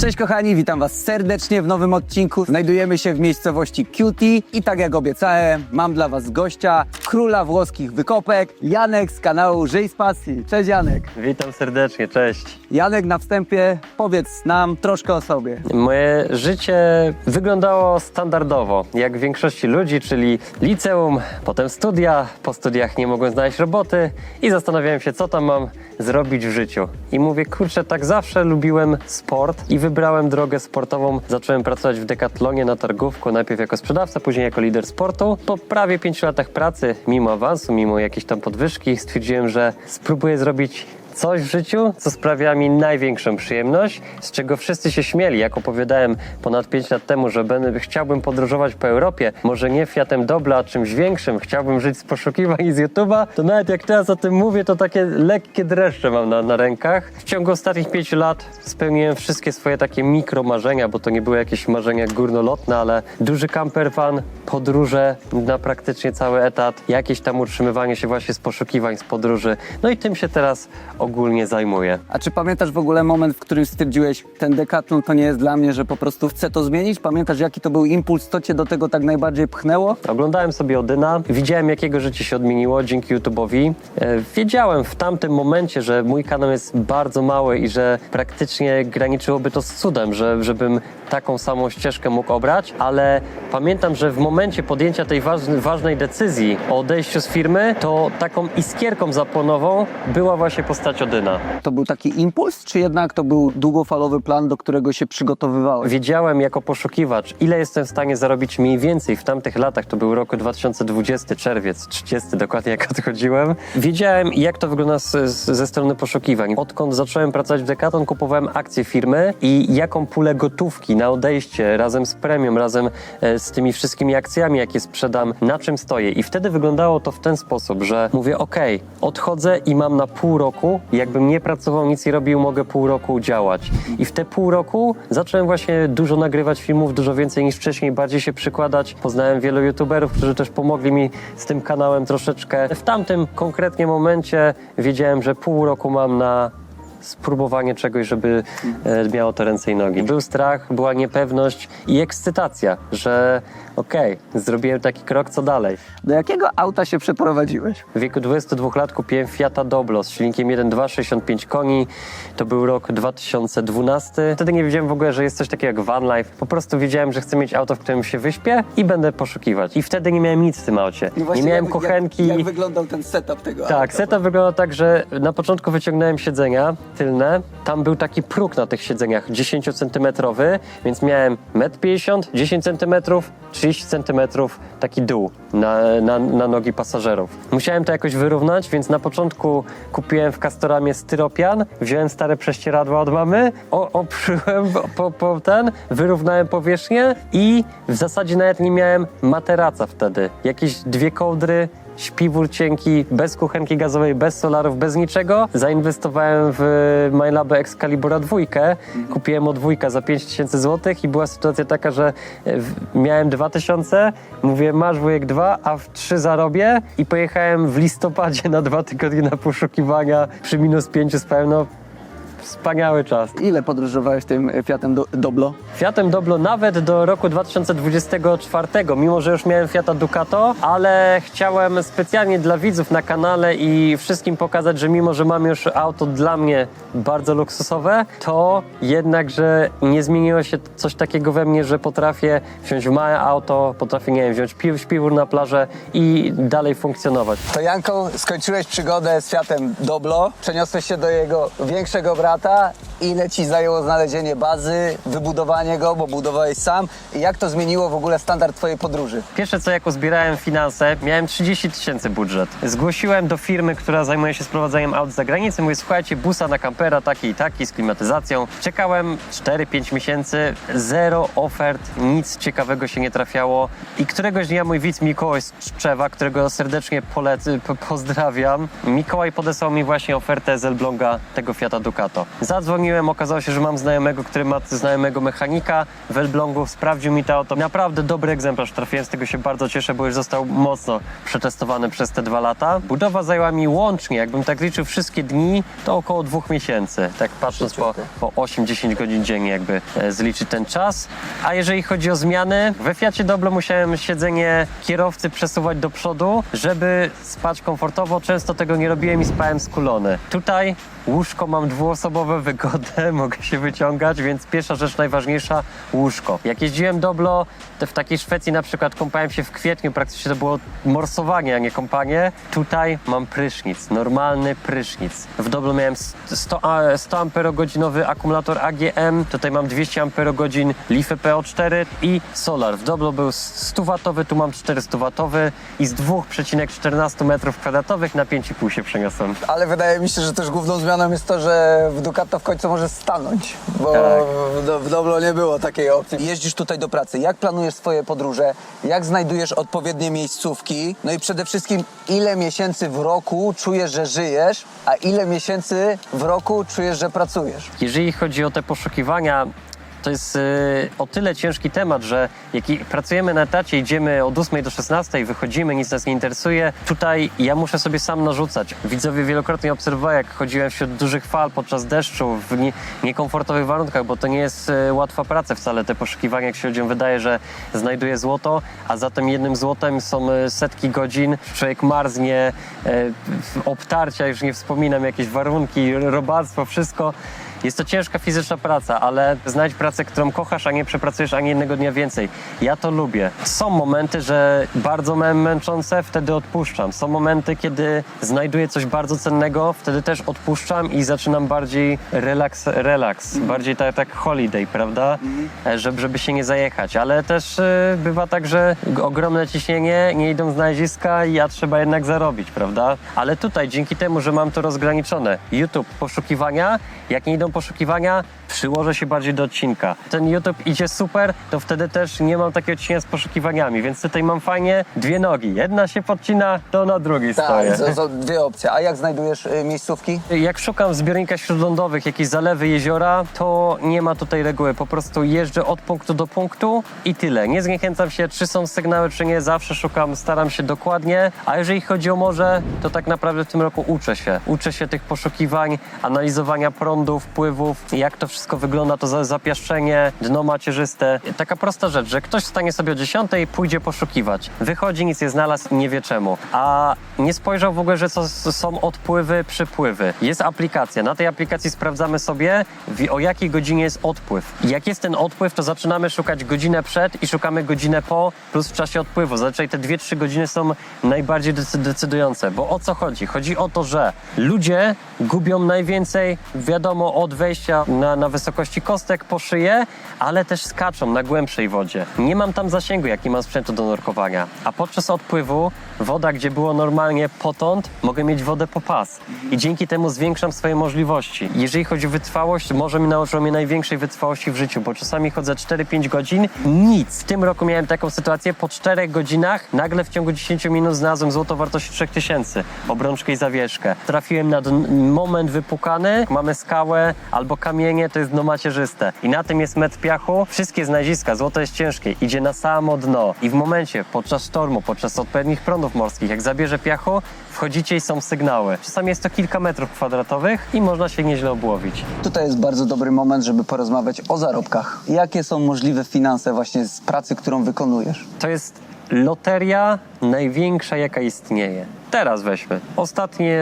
Cześć kochani, witam was serdecznie w nowym odcinku. Znajdujemy się w miejscowości Cutie i tak jak obiecałem, mam dla was gościa, króla włoskich wykopek, Janek z kanału Żyj z Pasji. Cześć Janek. Witam serdecznie, cześć. Janek, na wstępie powiedz nam troszkę o sobie. Moje życie wyglądało standardowo, jak w większości ludzi, czyli liceum, potem studia. Po studiach nie mogłem znaleźć roboty i zastanawiałem się, co tam mam zrobić w życiu. I mówię, kurczę, tak zawsze lubiłem sport i wybrałem drogę sportową. Zacząłem pracować w Decathlonie na targówku, najpierw jako sprzedawca, później jako lider sportu. Po prawie pięciu latach pracy, mimo awansu, mimo jakiejś tam podwyżki, stwierdziłem, że spróbuję zrobić coś w życiu, co sprawia mi największą przyjemność, z czego wszyscy się śmieli. Jak opowiadałem ponad 5 lat temu, że będę, chciałbym podróżować po Europie, może nie Fiatem Dobla, a czymś większym, chciałbym żyć z poszukiwań i z YouTube'a, to nawet jak teraz o tym mówię, to takie lekkie dreszcze mam na, na rękach. W ciągu ostatnich 5 lat spełniłem wszystkie swoje takie mikromarzenia, bo to nie były jakieś marzenia górnolotne, ale duży camper van, podróże na praktycznie cały etat, jakieś tam utrzymywanie się właśnie z poszukiwań, z podróży. No i tym się teraz ogólnie zajmuję. A czy pamiętasz w ogóle moment, w którym stwierdziłeś, ten dekatlon to nie jest dla mnie, że po prostu chcę to zmienić? Pamiętasz jaki to był impuls, co cię do tego tak najbardziej pchnęło? Oglądałem sobie Odyna, widziałem jakiego życie się odmieniło dzięki YouTube'owi. E, Wiedziałem w tamtym momencie, że mój kanał jest bardzo mały i że praktycznie graniczyłoby to z cudem, że, żebym taką samą ścieżkę mógł obrać, ale pamiętam, że w momencie podjęcia tej ważnej, ważnej decyzji o odejściu z firmy, to taką iskierką zapłonową była właśnie postać Odyna. To był taki impuls, czy jednak to był długofalowy plan, do którego się przygotowywałeś? Wiedziałem jako poszukiwacz, ile jestem w stanie zarobić mniej więcej w tamtych latach. To był rok 2020, czerwiec, 30 dokładnie jak odchodziłem. Wiedziałem, jak to wygląda z, z, ze strony poszukiwań. Odkąd zacząłem pracować w Decathlon, kupowałem akcje firmy i jaką pulę gotówki na odejście razem z premium, razem e, z tymi wszystkimi akcjami, jakie sprzedam, na czym stoję. I wtedy wyglądało to w ten sposób, że mówię, ok, odchodzę i mam na pół roku, jakbym nie pracował, nic nie robił, mogę pół roku działać. I w te pół roku zacząłem właśnie dużo nagrywać filmów, dużo więcej niż wcześniej, bardziej się przykładać. Poznałem wielu youtuberów, którzy też pomogli mi z tym kanałem troszeczkę. W tamtym konkretnie momencie wiedziałem, że pół roku mam na spróbowanie czegoś, żeby e, miało to ręce i nogi. Był strach, była niepewność i ekscytacja, że okej, zrobiłem taki krok, co dalej. Do jakiego auta się przeprowadziłeś? W wieku 22 lat kupiłem Fiata Doblo z silnikiem 1.2, 65 koni. To był rok 2012. Wtedy nie wiedziałem w ogóle, że jest coś takiego jak van life. Po prostu wiedziałem, że chcę mieć auto, w którym się wyśpię i będę poszukiwać. I wtedy nie miałem nic w tym aucie. Nie miałem kochenki. Jak, jak wyglądał ten setup tego auta? Tak, setup wygląda tak, że na początku wyciągnąłem siedzenia tylne. Tam był taki próg na tych siedzeniach, 10 centymetrowy, więc miałem 1,50 m, 10 cm, 30 cm taki dół na, na, na nogi pasażerów. Musiałem to jakoś wyrównać, więc na początku kupiłem w Castoramie styropian, wziąłem stare prześcieradła od mamy, oprzyłem po, po ten, wyrównałem powierzchnię i w zasadzie nawet nie miałem materaca wtedy. Jakieś dwie kołdry, śpiwór cienki, bez kuchenki gazowej, bez solarów, bez niczego. Zainwestowałem w MyLab Excalibura dwójkę. Kupiłem od dwójka za 5000 zł i była sytuacja taka, że e, miałem 2000, mówię masz wujek dwa, a w trzy zarobię i pojechałem w listopadzie na dwa tygodnie na poszukiwania przy minus pięciu z pełno. Wspaniały czas. Ile podróżowałeś tym Fiatem do, Doblo? Fiatem Doblo nawet do roku 2024, mimo że już miałem Fiata Ducato, ale chciałem specjalnie dla widzów na kanale i wszystkim pokazać, że mimo, że mam już auto dla mnie bardzo luksusowe, to jednak, że nie zmieniło się coś takiego we mnie, że potrafię wziąć małe auto, potrafię, nie wiem, wziąć pi- śpiwór na plażę i dalej funkcjonować. To Janko, skończyłeś przygodę z Fiatem Doblo, przeniosłeś się do jego większego brata. Ile ci zajęło znalezienie bazy, wybudowanie go, bo budowałeś sam? I jak to zmieniło w ogóle standard twojej podróży? Pierwsze co jak uzbierałem finanse, miałem 30 tysięcy budżet. Zgłosiłem do firmy, która zajmuje się sprowadzaniem aut z zagranicy. Mówię, słuchajcie, busa na kampera taki i taki z klimatyzacją. Czekałem 4-5 miesięcy, zero ofert, nic ciekawego się nie trafiało. I któregoś dnia mój widz Mikołaj z Tczewa, którego serdecznie polecy, po, pozdrawiam, Mikołaj podesłał mi właśnie ofertę z Elbląga tego Fiata Ducato. Złoto. Zadzwoniłem, okazało się, że mam znajomego, który ma znajomego mechanika w Elblągu, sprawdził mi to auto. Naprawdę dobry egzemplarz, trafiłem, z tego się bardzo cieszę, bo już został mocno przetestowany przez te dwa lata. Budowa zajęła mi łącznie, jakbym tak liczył wszystkie dni, to około dwóch miesięcy, tak patrząc po, po 8-10 godzin dziennie jakby e, zliczyć ten czas. A jeżeli chodzi o zmiany, we Fiacie Doblo musiałem siedzenie kierowcy przesuwać do przodu, żeby spać komfortowo. Często tego nie robiłem i spałem skulony. Tutaj łóżko mam dwuosobowe, wygodę, mogę się wyciągać, więc pierwsza rzecz najważniejsza, łóżko. Jak jeździłem Doblo, to w takiej Szwecji na przykład kąpałem się w kwietniu, praktycznie to było morsowanie, a nie kąpanie. Tutaj mam prysznic, normalny prysznic. W Doblo miałem 100, a- 100 amperogodzinowy akumulator AGM, tutaj mam 200 amperogodzin Leaf PO4 i solar. W Doblo był 100-watowy, tu mam 400-watowy i z 2,14 metrów kwadratowych na 5,5 się przeniosłem. Ale wydaje mi się, że też główną zmianą jest to, że w Ducato w końcu może stanąć, bo Tak. w, do, w Doblo nie było takiej opcji. Jeździsz tutaj do pracy. Jak planujesz swoje podróże? Jak znajdujesz odpowiednie miejscówki? No i przede wszystkim, ile miesięcy w roku czujesz, że żyjesz, a ile miesięcy w roku czujesz, że pracujesz? Jeżeli chodzi o te poszukiwania, to jest y, o tyle ciężki temat, że jak pracujemy na etacie, idziemy od 8 do 16, wychodzimy, nic nas nie interesuje. Tutaj ja muszę sobie sam narzucać. Widzowie wielokrotnie obserwowali, jak chodziłem wśród dużych fal podczas deszczu, w nie, niekomfortowych warunkach, bo to nie jest y, łatwa praca wcale, te poszukiwania, jak się ludziom wydaje, że znajduje złoto, a za tym jednym złotem są y, setki godzin, człowiek marznie, obtarcia, już nie wspominam, jakieś warunki, robactwo, wszystko. Jest to ciężka fizyczna praca, ale znajdź pracę, którą kochasz, a nie przepracujesz ani jednego dnia więcej. Ja to lubię. Są momenty, że bardzo mę- męczące, wtedy odpuszczam. Są momenty, kiedy znajduję coś bardzo cennego, wtedy też odpuszczam i zaczynam bardziej relaks, relaks bardziej tak, tak holiday, prawda? E, Żeby, żeby się nie zajechać. Ale też y, bywa tak, że ogromne ciśnienie, nie idą znaleziska i ja trzeba jednak zarobić, prawda? Ale tutaj dzięki temu, że mam to rozgraniczone, YouTube, poszukiwania, jak nie idą poszukiwania, przyłożę się bardziej do odcinka. Ten YouTube idzie super, to wtedy też nie mam takiego ciśnienia z poszukiwaniami, więc tutaj mam fajnie dwie nogi. Jedna się podcina, to na drugiej stoję. Tak, to są dwie opcje. A jak znajdujesz y, miejscówki? Jak szukam w zbiornikach śródlądowych jakieś zalewy, jeziora, to nie ma tutaj reguły. Po prostu jeżdżę od punktu do punktu i tyle. Nie zniechęcam się, czy są sygnały, czy nie. Zawsze szukam, staram się dokładnie. A jeżeli chodzi o morze, to tak naprawdę w tym roku uczę się. Uczę się tych poszukiwań, analizowania prądów, pływów, jak to wszystko wygląda, to za- zapiaszczenie, dno macierzyste. Taka prosta rzecz, że ktoś stanie sobie o 10, pójdzie poszukiwać. Wychodzi, nic nie znalazł, nie wie czemu. A nie spojrzał w ogóle, że s- są odpływy, przypływy. Jest aplikacja. Na tej aplikacji sprawdzamy sobie, o jakiej godzinie jest odpływ. Jak jest ten odpływ, to zaczynamy szukać godzinę przed i szukamy godzinę po, plus w czasie odpływu. Zazwyczaj te 2-3 godziny są najbardziej decy- decydujące. Bo o co chodzi? Chodzi o to, że ludzie gubią najwięcej, wiadomo, od wejścia na, na wysokości kostek po szyję, ale też skaczą na głębszej wodzie. Nie mam tam zasięgu, jaki mam sprzętu do nurkowania. A podczas odpływu woda, gdzie było normalnie potąd, mogę mieć wodę po pas. I dzięki temu zwiększam swoje możliwości. Jeżeli chodzi o wytrwałość, może mi nauczyło mnie największej wytrwałości w życiu, bo czasami chodzę 4-5 godzin, nic. W tym roku miałem taką sytuację, po 4 godzinach nagle w ciągu 10 minut znalazłem złoto wartości 3000, obrączkę i zawieszkę. Trafiłem na moment wypukany, mamy skałę albo kamienie, to jest dno macierzyste. I na tym jest metr piachu, wszystkie znaleziska, złoto jest ciężkie, idzie na samo dno. I w momencie, podczas sztormu, podczas odpowiednich prądów morskich, jak zabierze piachu, wchodzicie i są sygnały. Czasami jest to kilka metrów kwadratowych i można się nieźle obłowić. Tutaj jest bardzo dobry moment, żeby porozmawiać o zarobkach. Jakie są możliwe finanse właśnie z pracy, którą wykonujesz? To jest loteria największa, jaka istnieje. Teraz weźmy. Ostatnie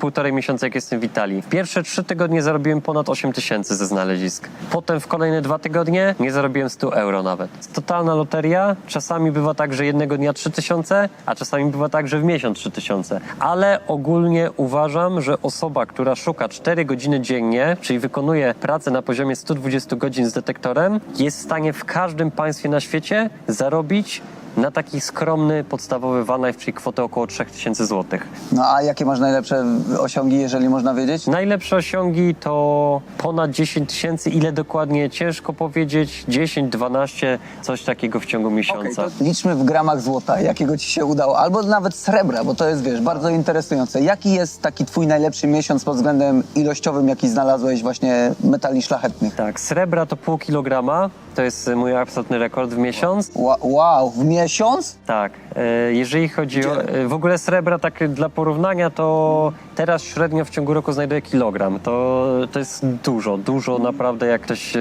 półtorej miesiąca, jak jestem w Italii. Pierwsze trzy tygodnie zarobiłem ponad 8 tysięcy ze znalezisk. Potem w kolejne dwa tygodnie nie zarobiłem 100 euro nawet. Totalna loteria. Czasami bywa tak, że jednego dnia 3 tysiące, a czasami bywa tak, że w miesiąc 3 tysiące. Ale ogólnie uważam, że osoba, która szuka 4 godziny dziennie, czyli wykonuje pracę na poziomie 120 godzin z detektorem, jest w stanie w każdym państwie na świecie zarobić na taki skromny, podstawowy one life, czyli kwotę około 3000 zł. No a jakie masz najlepsze osiągi, jeżeli można wiedzieć? Najlepsze osiągi to ponad 10 tysięcy. Ile dokładnie ciężko powiedzieć. 10, 12, coś takiego w ciągu Okej, miesiąca. to liczmy w gramach złota, jakiego ci się udało, albo nawet srebra, bo to jest, wiesz, bardzo interesujące. Jaki jest taki twój najlepszy miesiąc pod względem ilościowym, jaki znalazłeś właśnie metali szlachetnych? Tak, srebra to pół kilograma. To jest mój absolutny rekord w miesiąc. Ła- Wow, w miesiąc? Tak, e, jeżeli chodzi o e, w ogóle srebra, tak dla porównania, to teraz średnio w ciągu roku znajduję kilogram. To, to jest dużo, dużo naprawdę. Jak ktoś e,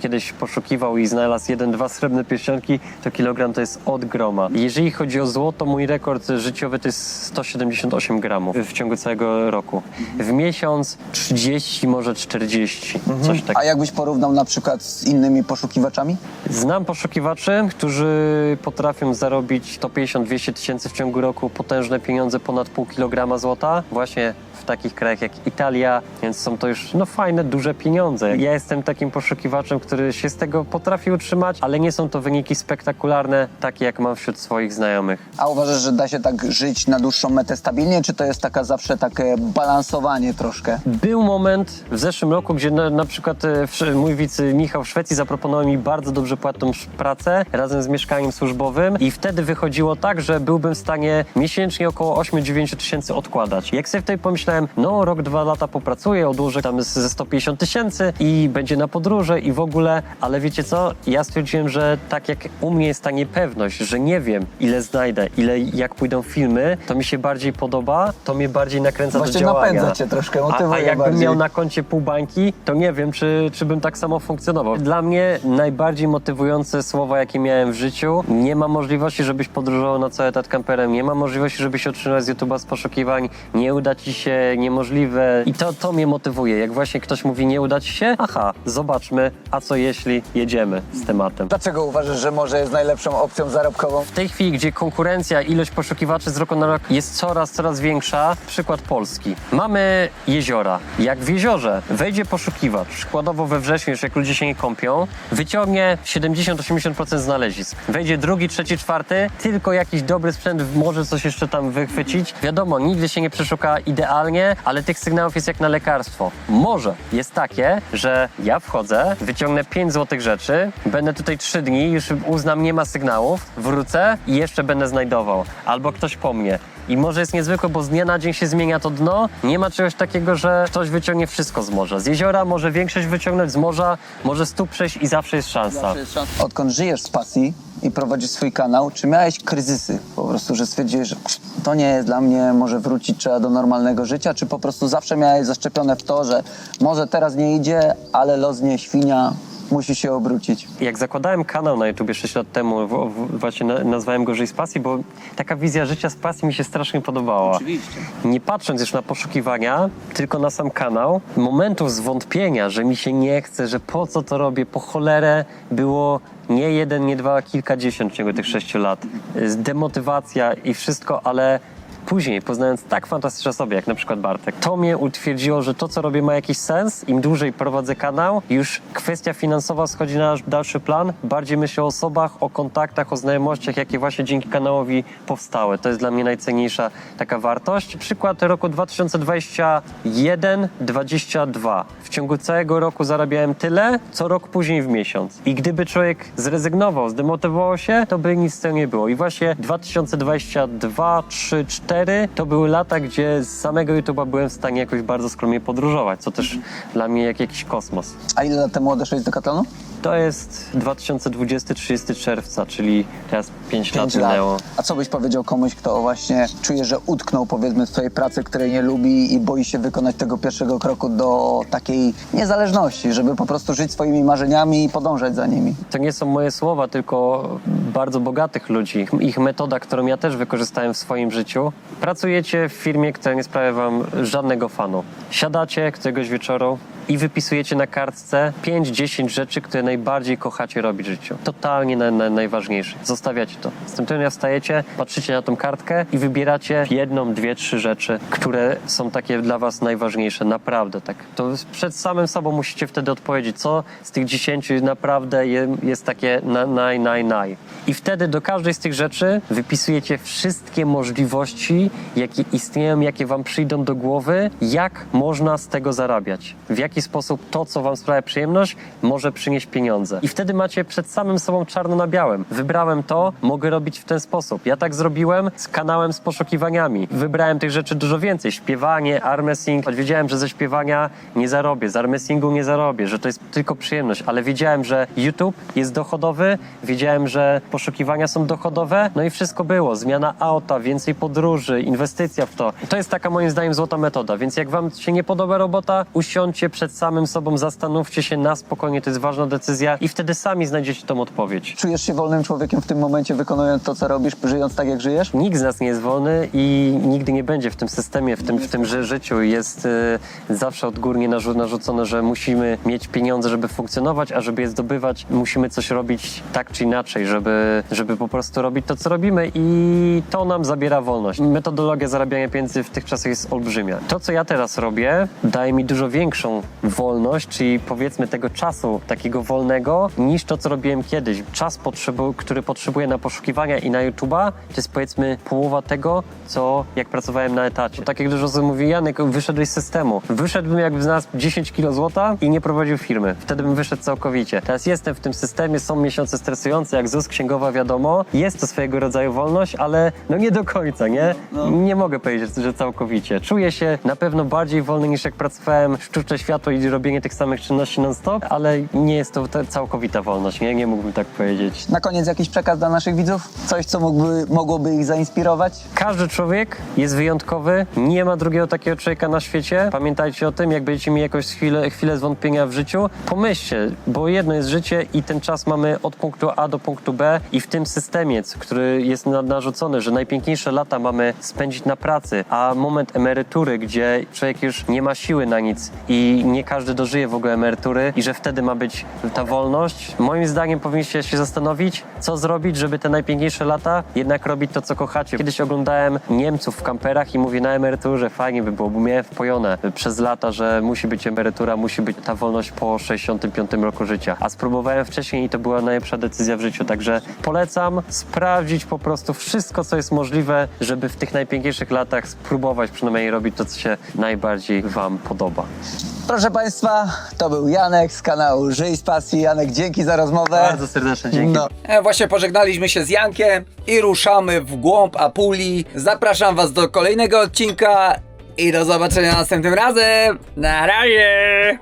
kiedyś poszukiwał i znalazł jeden, dwa srebrne pierścionki, to kilogram to jest od groma. Jeżeli chodzi o złoto, mój rekord życiowy to jest 178 gramów w ciągu całego roku. W miesiąc 30, może 40, coś takiego. A jakbyś porównał na przykład z innymi poszukiwaczami? Znam poszukiwaczy, którzy potrafią zarobić 150-200 tysięcy w ciągu roku, potężne pieniądze, ponad pół kilograma złota, właśnie w takich krajach jak Italia, więc są to już no, fajne, duże pieniądze. Ja jestem takim poszukiwaczem, który się z tego potrafi utrzymać, ale nie są to wyniki spektakularne, takie jak mam wśród swoich znajomych. A uważasz, że da się tak żyć na dłuższą metę stabilnie, czy to jest taka zawsze takie balansowanie troszkę? Był moment w zeszłym roku, gdzie na, na przykład e, w- mój widz Michał w Szwecji zaproponował mi bardzo dobrze płatną sz- pracę razem z mieszkaniem służbowym i wtedy wychodziło tak, że byłbym w stanie miesięcznie około 8-9 tysięcy odkładać. Jak sobie wtedy pomyślałem, no rok, dwa lata popracuję, odłożę tam ze 150 tysięcy i będzie na podróże i w ogóle, ale wiecie co? Ja stwierdziłem, że tak jak u mnie jest ta niepewność, że nie wiem ile znajdę, ile jak pójdą filmy, to mi się bardziej podoba, to mnie bardziej nakręca Właśnie do działania. napędza cię troszkę, A, motywuje a jakbym bardziej. miał na koncie pół bańki, to nie wiem, czy, czy bym tak samo funkcjonował. Dla mnie najbardziej motywujące słowa, jakie miałem w życiu, nie ma możliwości, żebyś podróżował na cały etat kamperem, nie ma możliwości, żebyś się otrzymał z YouTube'a z poszukiwań, nie uda ci się, niemożliwe. I to, to mnie motywuje. Jak właśnie ktoś mówi, nie uda ci się, aha, zobaczmy, a co jeśli jedziemy z tematem. Dlaczego uważasz, że może jest najlepszą opcją zarobkową? W tej chwili, gdzie konkurencja, ilość poszukiwaczy z roku na rok jest coraz, coraz większa, przykład Polski. Mamy jeziora. Jak w jeziorze wejdzie poszukiwacz, przykładowo we wrześniu, już jak ludzie się nie kąpią, wyciągnie 70-80% znalezisk. Wejdzie drugi, trzeci, czwarty, tylko jakiś dobry sprzęt może coś jeszcze tam wychwycić. Wiadomo, nigdy się nie przeszuka idealnie, ale tych sygnałów jest jak na lekarstwo. Może jest takie, że ja wchodzę, wyciągnę 5 złotych rzeczy, będę tutaj 3 dni, już uznam, nie ma sygnałów, wrócę i jeszcze będę znajdował. Albo ktoś po mnie. I może jest niezwykłe, bo z dnia na dzień się zmienia to dno. Nie ma czegoś takiego, że ktoś wyciągnie wszystko z morza. Z jeziora może większość wyciągnąć, z morza może stóp przejść i zawsze jest szansa. Odkąd żyjesz z pasji i prowadzisz swój kanał, czy miałeś kryzysy? Po prostu, że stwierdziłeś, że to nie jest dla mnie, może wrócić trzeba do normalnego życia, czy po prostu zawsze miałeś zaszczepione w to, że może teraz nie idzie, ale los nie świnia, musi się obrócić? Jak zakładałem kanał na YouTube 6 lat temu, w, w, właśnie na, nazwałem go Żyj z pasji, bo taka wizja życia z pasji mi się strasznie podobała. Oczywiście. Nie patrząc już na poszukiwania, tylko na sam kanał, momentów zwątpienia, że mi się nie chce, że po co to robię, po cholerę było nie jeden, nie dwa, a kilkadziesiąt w ciągu tych sześciu lat. Y, Demotywacja i wszystko, ale Później, poznając tak fantastyczne osoby, jak na przykład Bartek, to mnie utwierdziło, że to, co robię, ma jakiś sens. Im dłużej prowadzę kanał, już kwestia finansowa schodzi na dalszy plan. Bardziej myślę o osobach, o kontaktach, o znajomościach, jakie właśnie dzięki kanałowi powstały. To jest dla mnie najcenniejsza taka wartość. Przykład roku 2021-22. W ciągu całego roku zarabiałem tyle, co rok później w miesiąc. I gdyby człowiek zrezygnował, zdemotywował się, to by nic z tego nie było. I właśnie 2022, 3, 4 to były lata, gdzie z samego YouTube'a byłem w stanie jakoś bardzo skromnie podróżować, co też dla mnie jak jakiś kosmos. A ile lat temu odeszłeś z Decathlonu? To jest 2020, 30 czerwca, czyli teraz 5 lat Pięć lat. minęło. A co byś powiedział komuś, kto właśnie czuje, że utknął powiedzmy w swojej pracy, której nie lubi i boi się wykonać tego pierwszego kroku do takiej niezależności, żeby po prostu żyć swoimi marzeniami i podążać za nimi? To nie są moje słowa, tylko bardzo bogatych ludzi. Ich metoda, którą ja też wykorzystałem w swoim życiu. Pracujecie w firmie, która nie sprawia wam żadnego fanu. Siadacie któregoś wieczoru, i wypisujecie na kartce 5-10 rzeczy, które najbardziej kochacie robić w życiu. Totalnie na, na, najważniejsze. Zostawiacie to. Z tym wstajecie, patrzycie na tą kartkę i wybieracie jedną, dwie, trzy rzeczy, które są takie dla was najważniejsze. Naprawdę tak. To przed samym sobą musicie wtedy odpowiedzieć, co z tych 10 naprawdę je, jest takie na, naj, naj, naj. I wtedy do każdej z tych rzeczy wypisujecie wszystkie możliwości, jakie istnieją, jakie wam przyjdą do głowy, jak można z tego zarabiać. W jaki sposób to, co wam sprawia przyjemność, może przynieść pieniądze. I wtedy macie przed samym sobą czarno na białym. Wybrałem to, mogę robić w ten sposób. Ja tak zrobiłem z kanałem z poszukiwaniami. Wybrałem tych rzeczy dużo więcej. Śpiewanie, armessing. Wiedziałem, że ze śpiewania nie zarobię, z armessingu nie zarobię, że to jest tylko przyjemność, ale wiedziałem, że YouTube jest dochodowy, wiedziałem, że poszukiwania są dochodowe, no i wszystko było. Zmiana auta, więcej podróży, inwestycja w to. To jest taka moim zdaniem złota metoda, więc jak wam się nie podoba robota, usiądźcie przed samym sobą, zastanówcie się na spokojnie, to jest ważna decyzja i wtedy sami znajdziecie tą odpowiedź. Czujesz się wolnym człowiekiem w tym momencie, wykonując to, co robisz, żyjąc tak, jak żyjesz? Nikt z nas nie jest wolny i nigdy nie będzie w tym systemie, w tym, w tym ży- życiu. Jest y, zawsze odgórnie narzu- narzucone, że musimy mieć pieniądze, żeby funkcjonować, a żeby je zdobywać, musimy coś robić tak czy inaczej, żeby, żeby po prostu robić to, co robimy i to nam zabiera wolność. Metodologia zarabiania pieniędzy w tych czasach jest olbrzymia. To, co ja teraz robię, daje mi dużo większą wolność, czyli powiedzmy tego czasu takiego wolnego, niż to, co robiłem kiedyś. Czas, potrzebu- który potrzebuję na poszukiwania i na YouTube'a, to jest powiedzmy połowa tego, co jak pracowałem na etacie. Tak jak dużo osób mówi, Janek, wyszedłeś z systemu. Wyszedłbym jakby znalazł 10 kilo złota i nie prowadził firmy. Wtedy bym wyszedł całkowicie. Teraz jestem w tym systemie, są miesiące stresujące, jak ZUS księgowa wiadomo. Jest to swojego rodzaju wolność, ale no nie do końca, nie? Nie mogę powiedzieć, że całkowicie. Czuję się na pewno bardziej wolny niż jak pracowałem w sztuczne światło i robienie tych samych czynności non-stop, ale nie jest to ta całkowita wolność, nie? Nie mógłbym tak powiedzieć. Na koniec jakiś przekaz dla naszych widzów? Coś, co mógłby, mogłoby ich zainspirować? Każdy człowiek jest wyjątkowy, nie ma drugiego takiego człowieka na świecie. Pamiętajcie o tym, jak będziecie mieli jakąś chwilę, chwilę zwątpienia w życiu, pomyślcie, bo jedno jest życie i ten czas mamy od punktu A do punktu B i w tym systemie, który jest na- narzucony, że najpiękniejsze lata mamy spędzić na pracy, a moment emerytury, gdzie człowiek już nie ma siły na nic i nie każdy dożyje w ogóle emerytury i że wtedy ma być ta wolność, moim zdaniem powinniście się zastanowić, co zrobić, żeby te najpiękniejsze lata jednak robić to, co kochacie. Kiedyś oglądałem Niemców w kamperach i mówię na emeryturze, fajnie by było, bo miałem wpojone przez lata, że musi być emerytura, musi być ta wolność po 65 roku życia. A spróbowałem wcześniej i to była najlepsza decyzja w życiu, także polecam sprawdzić po prostu wszystko, co jest możliwe, żeby w tych najpiękniejszych latach spróbować przynajmniej robić to, co się najbardziej wam podoba. Proszę Państwa, to był Janek z kanału Żyj z Pasji. Janek, dzięki za rozmowę. Bardzo serdecznie dzięki. No. E, Właśnie pożegnaliśmy się z Jankiem i ruszamy w głąb Apulii. Zapraszam Was do kolejnego odcinka i do zobaczenia następnym razem. Na razie!